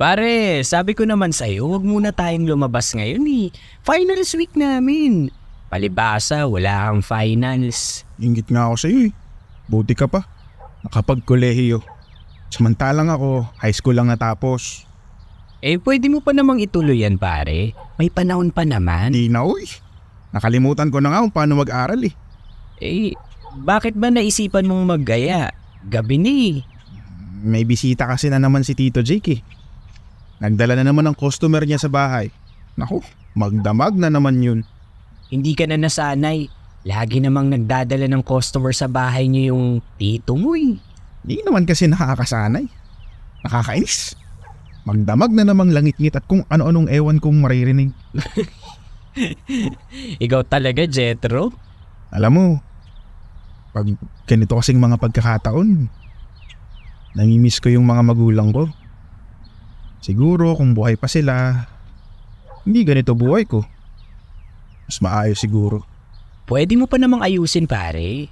Pare, sabi ko naman sa'yo, huwag muna tayong lumabas ngayon eh. Finals week namin. Palibasa, wala kang finals. Ingit nga ako sa'yo eh. Buti ka pa. Nakapag-kolehiyo. Samantalang ako, high school lang natapos. Eh, pwede mo pa namang ituloy yan, pare. May panahon pa naman. Hindi na uy. Nakalimutan ko na nga kung paano mag-aral eh. Eh, bakit ba naisipan mong maggaya? Gabi ni. May bisita kasi na naman si Tito Jake eh. Nagdala na naman ng customer niya sa bahay. Naku, magdamag na naman yun. Hindi ka na nasanay. Lagi namang nagdadala ng customer sa bahay niyo yung tito mo eh. Hindi naman kasi nakakasanay. Nakakainis. Magdamag na namang langit-ngit at kung ano-anong ewan kong maririnig. Ikaw talaga, Jetro. Alam mo, pag ganito kasing mga pagkakataon, namimiss ko yung mga magulang ko. Siguro kung buhay pa sila, hindi ganito buhay ko. Mas maayos siguro. Pwede mo pa namang ayusin, pare.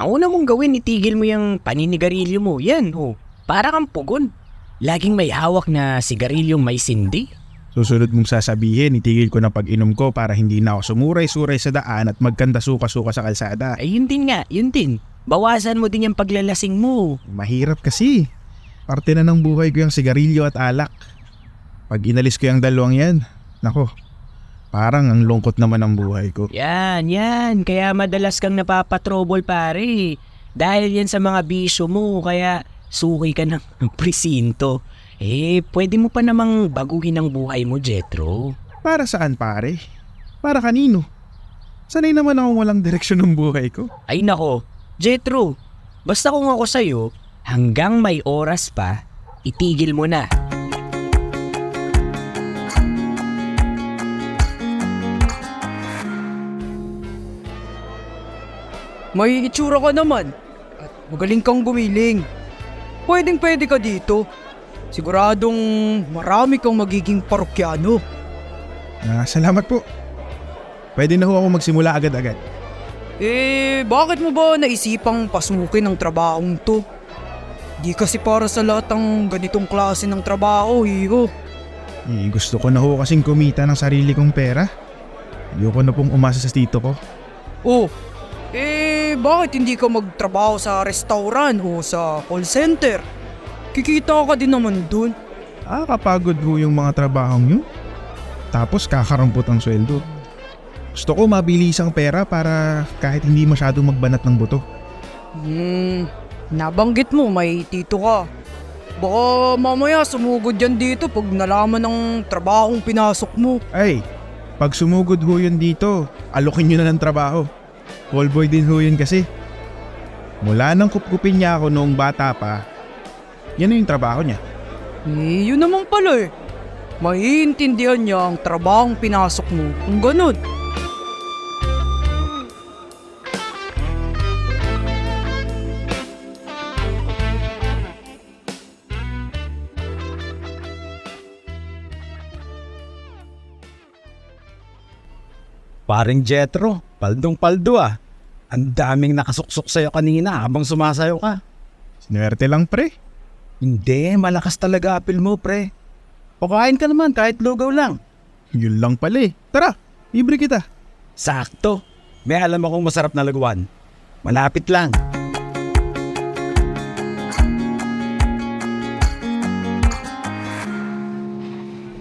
Ang una mong gawin, itigil mo yung paninigarilyo mo. Yan, oh. Para kang pugon. Laging may hawak na sigarilyong may sindi. Susunod mong sasabihin, itigil ko na pag-inom ko para hindi na ako sumuray-suray sa daan at magkanda suka-suka sa kalsada. Ay, yun din nga, yun din. Bawasan mo din yung paglalasing mo. Mahirap kasi. Parte na ng buhay ko yung sigarilyo at alak. Pag inalis ko yung dalawang yan, nako, parang ang lungkot naman ng buhay ko. Yan, yan. Kaya madalas kang napapatrobol, pare. Dahil yan sa mga bisyo mo, kaya suki ka ng presinto. Eh, pwede mo pa namang baguhin ang buhay mo, Jetro. Para saan pare? Para kanino? Sanay naman akong walang direksyon ng buhay ko. Ay nako, Jetro, basta kung ako sa'yo, hanggang may oras pa, itigil mo na. May itsura ka naman. At magaling kang gumiling. Pwedeng pwede ka dito. Siguradong marami kang magiging parokyano. Ah, salamat po. Pwede na ho ako magsimula agad-agad. Eh, bakit mo ba naisipang pasukin ang trabahong to? Di kasi para sa lahat ng ganitong klase ng trabaho, hiho. Eh, gusto ko na ho kasing kumita ng sarili kong pera. Ayoko na pong umasa sa tito ko. Oh, eh, bakit hindi ka magtrabaho sa restaurant o sa call center? Kikita ka din naman dun. Ah, kapagod ho yung mga trabahong yun. Tapos kakarampot ang sweldo. Gusto ko mabilis ang pera para kahit hindi masyadong magbanat ng buto. Hmm, nabanggit mo may tito ka. Baka mamaya sumugod yan dito pag nalaman ng trabahong pinasok mo. Ay, pag sumugod ho yun dito, alokin nyo na ng trabaho. Callboy din ho yun kasi. Mula nang kupkupin niya ako noong bata pa, yan na yung trabaho niya. Eh, yun naman pala eh. Maiintindihan niya ang trabahong pinasok mo kung ganun. Paring Jetro, paldong paldo ah. Ang daming nakasuksok sa'yo kanina habang sumasayo ka. Sinuwerte lang pre. Hindi, malakas talaga apil mo pre. Pakain ka naman kahit lugaw lang. Yun lang pala eh. Tara, libre kita. Sakto. May alam akong masarap na laguan. Malapit lang.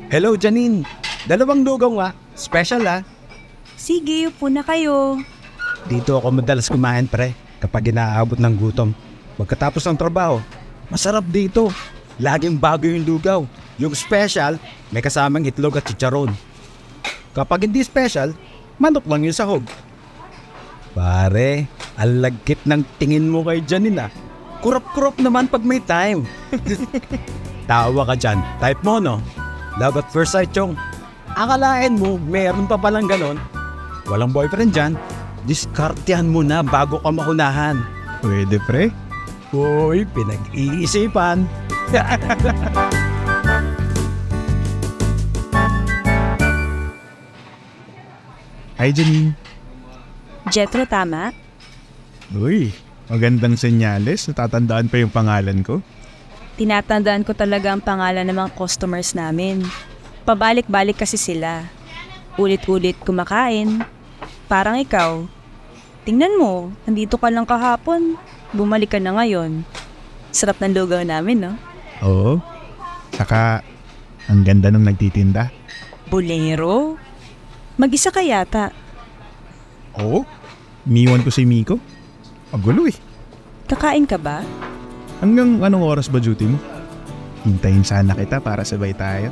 Hello Janine. Dalawang lugaw nga. Special ah. Sige, upo na kayo. Dito ako madalas kumain pre kapag inaabot ng gutom. Pagkatapos ng trabaho, masarap dito. Laging bago yung lugaw. Yung special, may kasamang itlog at chicharon. Kapag hindi special, manok lang yung sahog. Pare, alagkit ng tingin mo kay Janine ah. Kurap-kurap naman pag may time. Tawa ka dyan. Type mo no? Love at first sight chong. Akalain mo, meron pa palang ganon. Walang boyfriend dyan. Diskartehan mo na bago ka mahunahan. Pwede pre. Hoy, pinag-iisipan. Hi Janine. Jetro, tama? Uy, magandang senyales. Natatandaan pa yung pangalan ko. Tinatandaan ko talaga ang pangalan ng mga customers namin. Pabalik-balik kasi sila. Ulit-ulit kumakain. Parang ikaw. Tingnan mo, nandito ka lang kahapon. Bumalik ka na ngayon. Sarap ng lugaw namin, no? Oo. Saka, ang ganda nung nagtitinda. Bolero? Mag-isa ka yata. Oo. Iniwan ko si Miko. Magulo eh. Kakain ka ba? Hanggang anong oras ba duty mo? Hintayin sana kita para sabay tayo.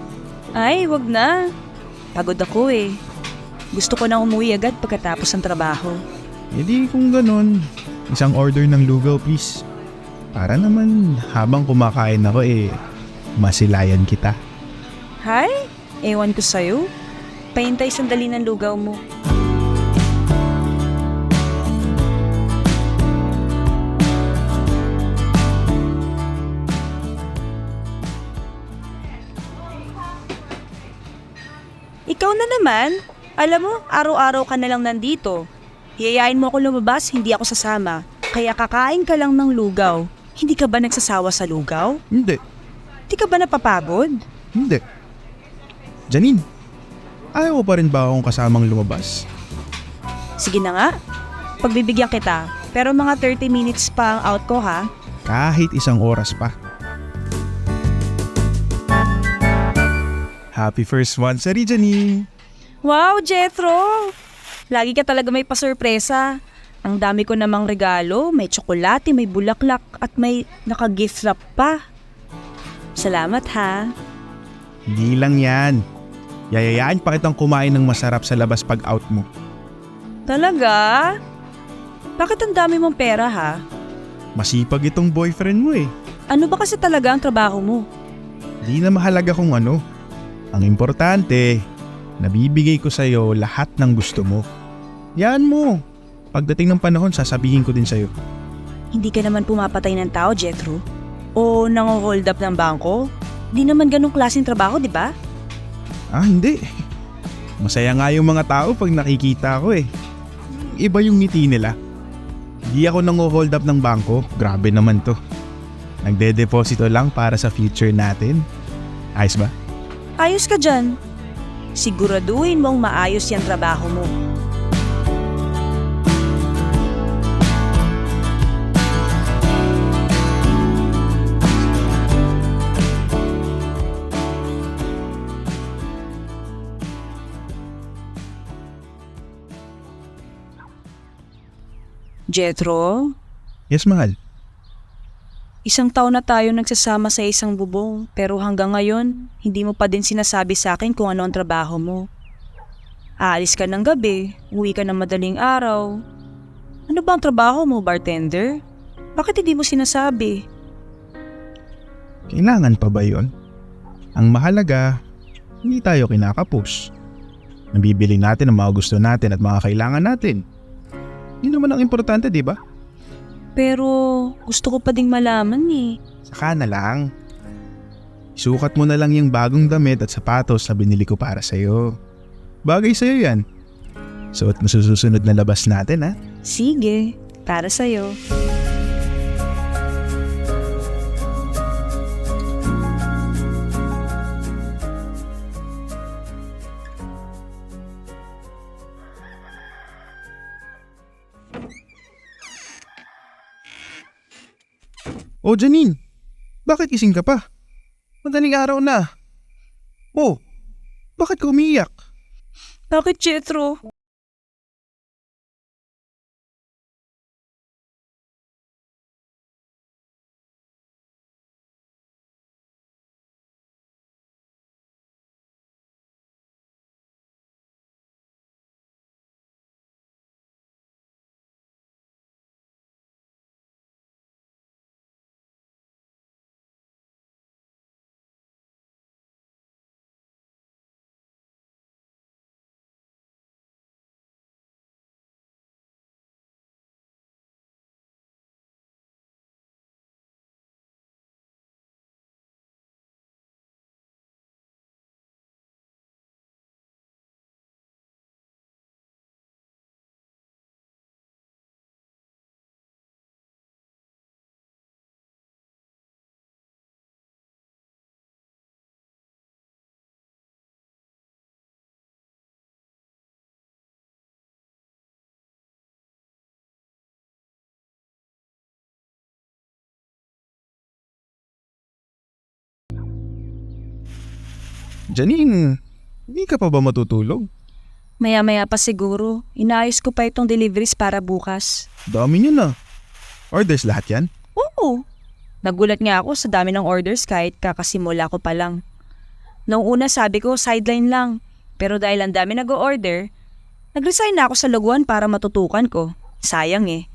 Ay, wag na. Pagod ako eh. Gusto ko na umuwi agad pagkatapos ng trabaho. E di kung ganun, isang order ng lugaw please. Para naman habang kumakain ako eh, masilayan kita. Hay, ewan ko sa'yo. Pahintay sandali ng lugaw mo. Ikaw na naman. Alam mo, araw-araw ka na lang nandito. Hiyayain mo ako lumabas, hindi ako sasama. Kaya kakain ka lang ng lugaw. Hindi ka ba nagsasawa sa lugaw? Hindi, Hindi ka ba napapagod? hindi. Janine, ayaw pa rin ba akong kasamang lumabas? Sige na nga. Pagbibigyan kita. Pero mga 30 minutes pa ang out ko ha. Kahit isang oras pa. Happy first anniversary, Janine! Wow, Jethro! Lagi ka talaga may pasurpresa. Ang dami ko namang regalo, may tsokolate, may bulaklak, at may naka-gift wrap pa. Salamat ha. Hindi lang yan. Yayayaan pa kitang kumain ng masarap sa labas pag out mo. Talaga? Bakit ang dami mong pera ha? Masipag itong boyfriend mo eh. Ano ba kasi talaga ang trabaho mo? Di na mahalaga kung ano. Ang importante, nabibigay ko sa'yo lahat ng gusto mo. Yan mo. Pagdating ng panahon, sasabihin ko din sa'yo. Hindi ka naman pumapatay ng tao, Jethro? O nango-hold up ng bangko? Di naman ganong klaseng trabaho, di ba? Ah, hindi. Masaya nga yung mga tao pag nakikita ko eh. Iba yung ngiti nila. Hindi ako nang hold up ng bangko. Grabe naman to. Nagde-deposito lang para sa future natin. Ayos ba? Ayos ka dyan. Siguraduhin mong maayos yung trabaho mo. Jethro, Yes, mahal. Isang taon na tayo nagsasama sa isang bubong pero hanggang ngayon, hindi mo pa din sinasabi sa akin kung ano ang trabaho mo. Aalis ka ng gabi, uwi ka ng madaling araw. Ano ba ang trabaho mo, bartender? Bakit hindi mo sinasabi? Kailangan pa ba yon? Ang mahalaga, hindi tayo kinakapos. Nabibili natin ang mga gusto natin at mga kailangan natin. Yun naman ang importante, di ba? Pero gusto ko pa ding malaman eh. Saka na lang. Sukat mo na lang yung bagong damit at sapatos na binili ko para sa'yo. Bagay sa'yo yan. Suot mo sa susunod na labas natin ha. Sige, para sa'yo. Oh Janine, bakit gising ka pa? Madaling araw na. Oh, bakit ka umiyak? Bakit, Jethro? Janine, hindi ka pa ba matutulog? Maya-maya pa siguro. Inaayos ko pa itong deliveries para bukas. Dami niyo na. Orders lahat yan? Oo. Nagulat nga ako sa dami ng orders kahit kakasimula ko pa lang. Noong una sabi ko sideline lang. Pero dahil ang dami nag-order, nag-resign na ako sa laguan para matutukan ko. Sayang eh.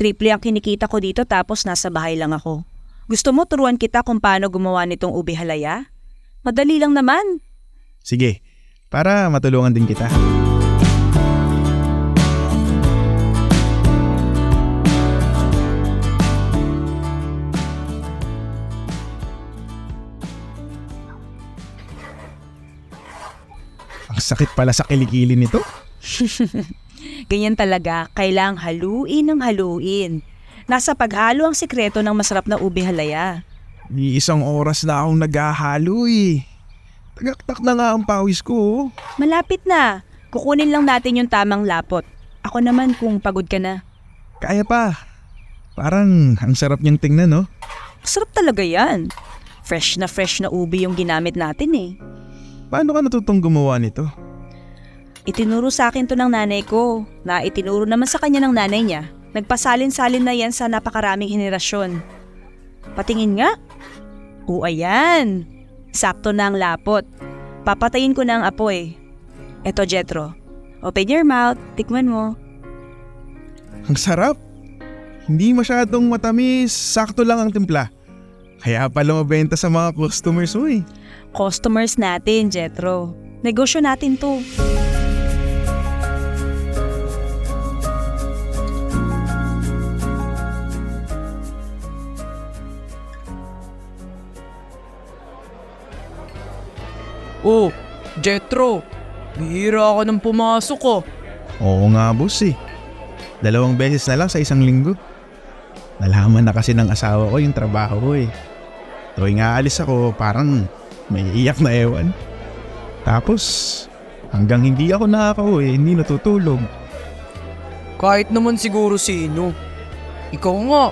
Triple ang kinikita ko dito tapos nasa bahay lang ako. Gusto mo turuan kita kung paano gumawa nitong ubi halaya? Madali lang naman. Sige, para matulungan din kita. Ang sakit pala sa kilikili nito. Ganyan talaga, kailang haluin ng haluin. Nasa paghalo ang sikreto ng masarap na ubi halaya. Ni isang oras na akong naghahalo eh. Tagaktak na nga ang pawis ko. oh. Malapit na. Kukunin lang natin yung tamang lapot. Ako naman kung pagod ka na. Kaya pa. Parang ang sarap niyang tingnan no? Sarap talaga yan. Fresh na fresh na ubi yung ginamit natin eh. Paano ka natutong gumawa nito? Itinuro sa akin to ng nanay ko, na itinuro naman sa kanya ng nanay niya. Nagpasalin-salin na yan sa napakaraming henerasyon. Patingin nga. O ayan. Sakto na ang lapot. Papatayin ko na ang apoy. Eto Jetro. Open your mouth. Tikman mo. Ang sarap. Hindi masyadong matamis, sakto lang ang timpla. Kaya pala mabenta sa mga customers mo eh. Customers natin, Jetro. Negosyo natin to. Oh, Jetro. Bihira ka nang pumasok ko. Oo nga boss eh. Dalawang beses na lang sa isang linggo. Nalaman na kasi ng asawa ko yung trabaho ko eh. Tuwing aalis ako parang may iyak na ewan. Tapos hanggang hindi ako nakakauwi, hindi natutulog. Kahit naman siguro sino. Ikaw nga,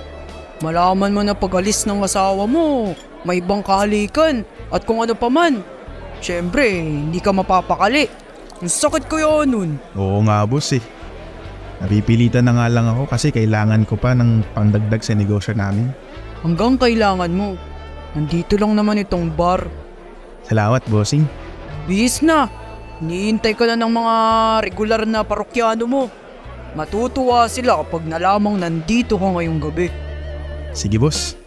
malaman mo na pag-alis ng asawa mo, may ibang kahalikan at kung ano pa man. Siyempre, hindi ka mapapakali. Ang sakit ko nun. Oo nga boss eh. Napipilitan na nga lang ako kasi kailangan ko pa ng pangdagdag sa negosyo namin. Hanggang kailangan mo. Nandito lang naman itong bar. Salamat bossing. Bis na. Niintay ka na ng mga regular na parokyano mo. Matutuwa sila kapag nalamang nandito ka ngayong gabi. Sige boss.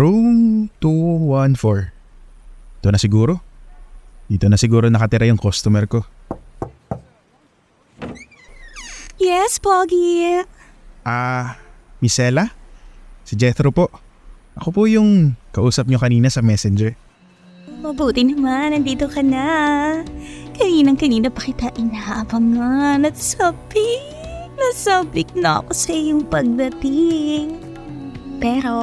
Room 214. Ito na siguro? Dito na siguro nakatira yung customer ko. Yes, Pogi. Ah, Miss Ella? Si Jethro po. Ako po yung kausap nyo kanina sa messenger. Mabuti naman, nandito ka na. Kaninang-kanina pa kita inaabangan at sabik, nasabik na ako sa iyong pagdating. Pero,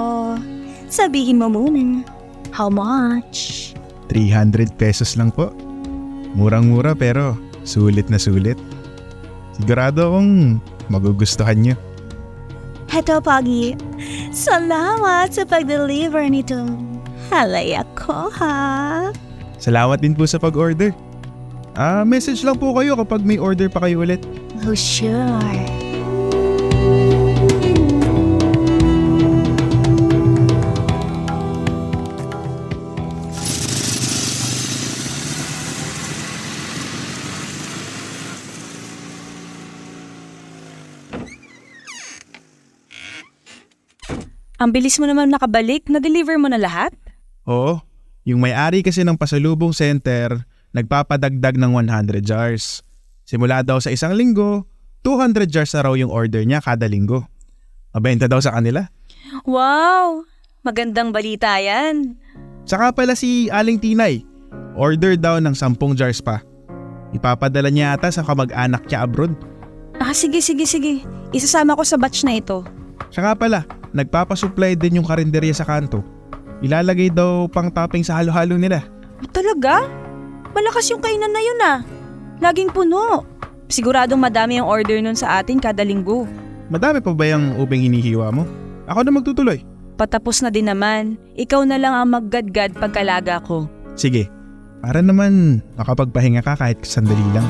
sabihin mo muna, how much? 300 pesos lang po. Murang-mura pero sulit na sulit. Sigurado akong magugustuhan nyo. Heto, Pogi. Salamat sa pag-deliver nito. Halay ako, ha? Salamat din po sa pag-order. Ah, message lang po kayo kapag may order pa kayo ulit. Oh, sure. Ang bilis mo naman nakabalik, na-deliver mo na lahat? Oo, yung may-ari kasi ng pasalubong center, nagpapadagdag ng 100 jars. Simula daw sa isang linggo, 200 jars na raw yung order niya kada linggo. Mabenta daw sa kanila. Wow! Magandang balita yan. Saka pala si Aling Tinay, order daw ng 10 jars pa. Ipapadala niya ata sa kamag-anak niya abroad. Ah, sige, sige, sige. Isasama ko sa batch na ito. Saka pala, nagpapasupply din yung karinderya sa kanto. Ilalagay daw pang topping sa halo-halo nila. Ah, Talaga? Malakas yung kainan na yun ah. Laging puno. Siguradong madami ang order nun sa atin kada linggo. Madami pa ba yung ubeng hinihiwa mo? Ako na magtutuloy. Patapos na din naman. Ikaw na lang ang maggadgad pagkalaga ko. Sige, para naman makapagpahinga ka kahit sandali lang.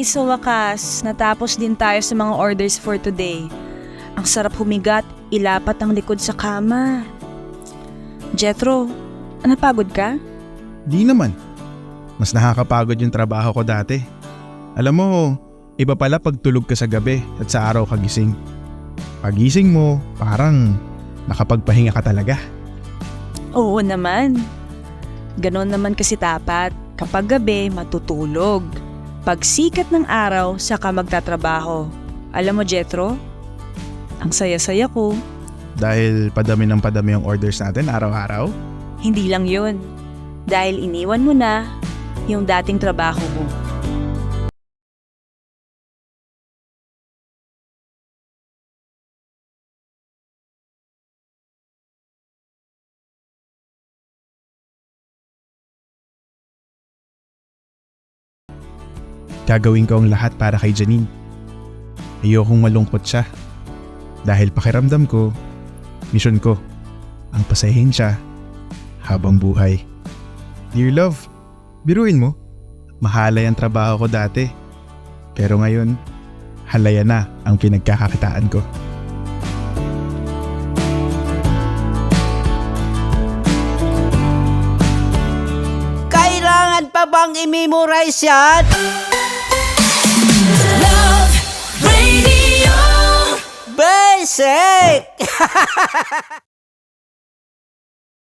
Hi! Sa wakas, natapos din tayo sa mga orders for today. Ang sarap humigat, ilapat ang likod sa kama. Jethro, napagod ka? Di naman. Mas nakakapagod yung trabaho ko dati. Alam mo, iba pala pag tulog ka sa gabi at sa araw ka gising. Pagising mo, parang nakapagpahinga ka talaga. Oo naman. Ganon naman kasi dapat. Kapag gabi, matutulog. Pag sikat ng araw, saka magtatrabaho. Alam mo, Jethro? Ang saya-saya ko. Dahil padami ng padami ang orders natin araw-araw. Hindi lang yun. Dahil iniwan mo na yung dating trabaho mo. Gagawin ko ang lahat para kay Janine. Ayokong malungkot siya. Dahil pakiramdam ko, mission ko, ang pasahin siya habang buhay. Dear love, biruin mo, mahalay ang trabaho ko dati. Pero ngayon, halaya na ang pinagkakakitaan ko. Kailangan pa bang i-memorize yan? Basic!